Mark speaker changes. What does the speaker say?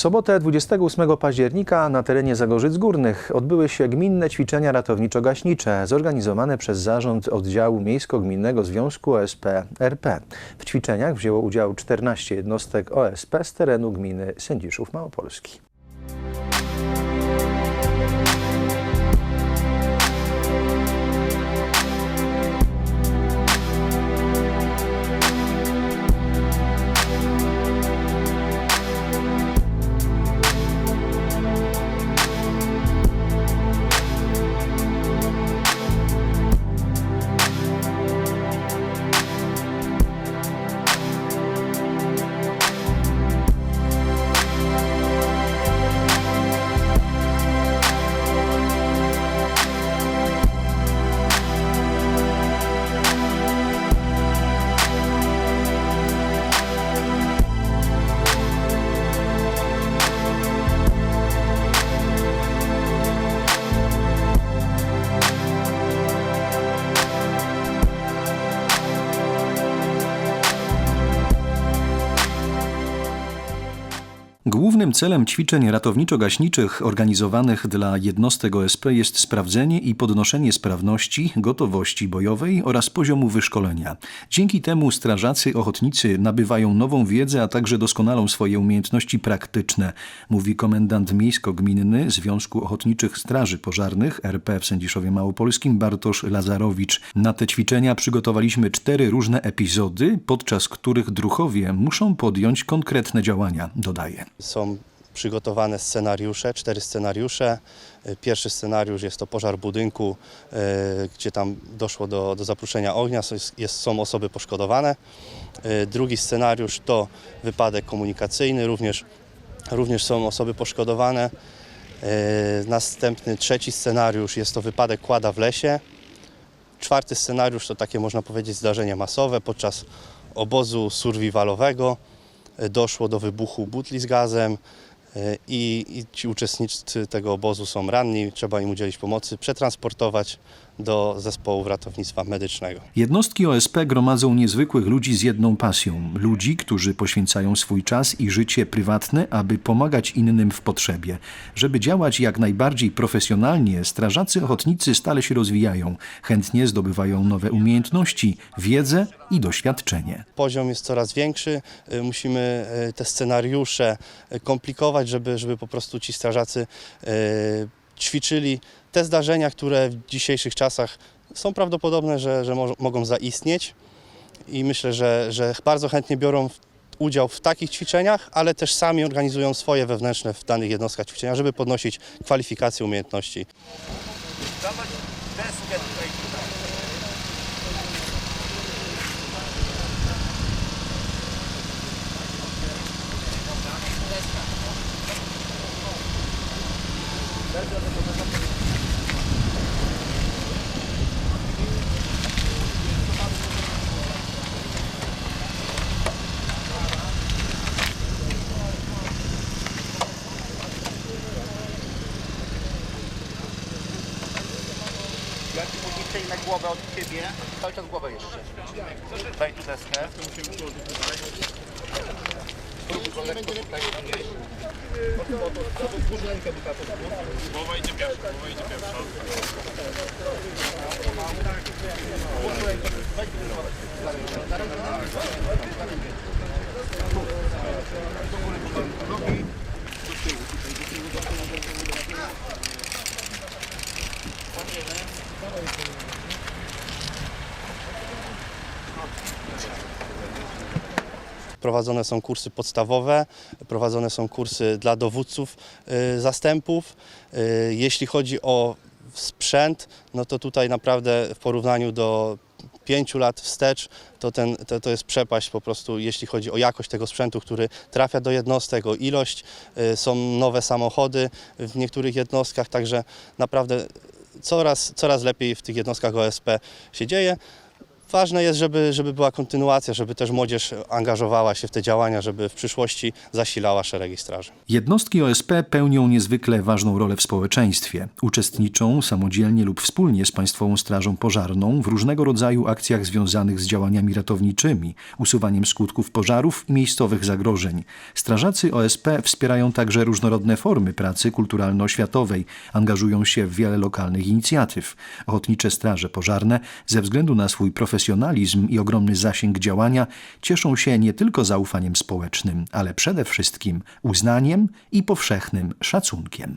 Speaker 1: W sobotę 28 października na terenie Zagorzyc Górnych odbyły się gminne ćwiczenia ratowniczo-gaśnicze zorganizowane przez Zarząd Oddziału Miejsko-Gminnego Związku OSP RP. W ćwiczeniach wzięło udział 14 jednostek OSP z terenu gminy Sędziszów Małopolski. Głównym celem ćwiczeń ratowniczo-gaśniczych organizowanych dla jednostek OSP jest sprawdzenie i podnoszenie sprawności, gotowości bojowej oraz poziomu wyszkolenia. Dzięki temu strażacy ochotnicy nabywają nową wiedzę, a także doskonalą swoje umiejętności praktyczne, mówi komendant miejsko-gminny Związku Ochotniczych Straży Pożarnych RP w Sędziszowie Małopolskim Bartosz Lazarowicz. Na te ćwiczenia przygotowaliśmy cztery różne epizody, podczas których druchowie muszą podjąć konkretne działania, dodaje.
Speaker 2: Są przygotowane scenariusze, cztery scenariusze. Y, Pierwszy scenariusz jest to pożar budynku, y, gdzie tam doszło do, do zapruszenia ognia, jest, są osoby poszkodowane. Y, Drugi scenariusz to wypadek komunikacyjny, również, również są osoby poszkodowane. Następny, trzeci scenariusz jest to wypadek kłada w lesie. Czwarty scenariusz to takie można powiedzieć zdarzenie masowe podczas obozu survivalowego e, doszło do wybuchu butli z gazem e, i, i ci uczestnicy tego obozu są ranni, trzeba im udzielić pomocy, przetransportować do zespołu ratownictwa medycznego.
Speaker 1: Jednostki OSP gromadzą niezwykłych ludzi z jedną pasją. Ludzi, którzy poświęcają swój czas i życie prywatne, aby pomagać innym w potrzebie. Żeby działać jak najbardziej profesjonalnie, strażacy ochotnicy stale się rozwijają. Chętnie zdobywają nowe umiejętności, wiedzę i doświadczenie.
Speaker 2: Poziom jest coraz większy, e, musimy e, te scenariusze e, komplikować, żeby, żeby po prostu ci strażacy ćwiczyli te zdarzenia, które w dzisiejszych czasach są prawdopodobne, że, że mo- mogą zaistnieć i myślę, że, że bardzo chętnie biorą udział w takich ćwiczeniach, ale też sami organizują swoje wewnętrzne w danych jednostkach ćwiczenia, żeby podnosić kwalifikacje, umiejętności.
Speaker 3: Ja ci później przejmę głowę od ciebie. Cały czas głowę jeszcze. Daj tu deskę.
Speaker 4: Głowa idzie pierwsza, głowa idzie pierwsza.
Speaker 2: Prowadzone są kursy podstawowe, prowadzone są kursy dla dowódców y, zastępów. Y, Jeśli chodzi o sprzęt, no to tutaj naprawdę w porównaniu do pięciu lat wstecz, to, ten, to, to jest przepaść po prostu, jeśli chodzi o jakość tego sprzętu, który trafia do jednostek, o ilość. Y, Są nowe samochody w niektórych jednostkach, także naprawdę coraz, coraz lepiej w tych jednostkach OSP się dzieje. Ważne jest, żeby, żeby była kontynuacja, żeby też młodzież angażowała się w te działania, żeby w przyszłości zasilała szeregi straży.
Speaker 1: Jednostki OSP pełnią niezwykle ważną rolę w społeczeństwie. Uczestniczą samodzielnie lub wspólnie z Państwową Strażą Pożarną w różnego rodzaju akcjach związanych z działaniami ratowniczymi, usuwaniem skutków pożarów i miejscowych zagrożeń. Strażacy OSP wspierają także różnorodne formy pracy kulturalno-oświatowej, angażują się w wiele lokalnych inicjatyw. Ochotnicze straże pożarne ze względu na swój profesjonalizm i ogromny zasięg działania cieszą się nie tylko zaufaniem społecznym, ale przede wszystkim uznaniem i powszechnym szacunkiem.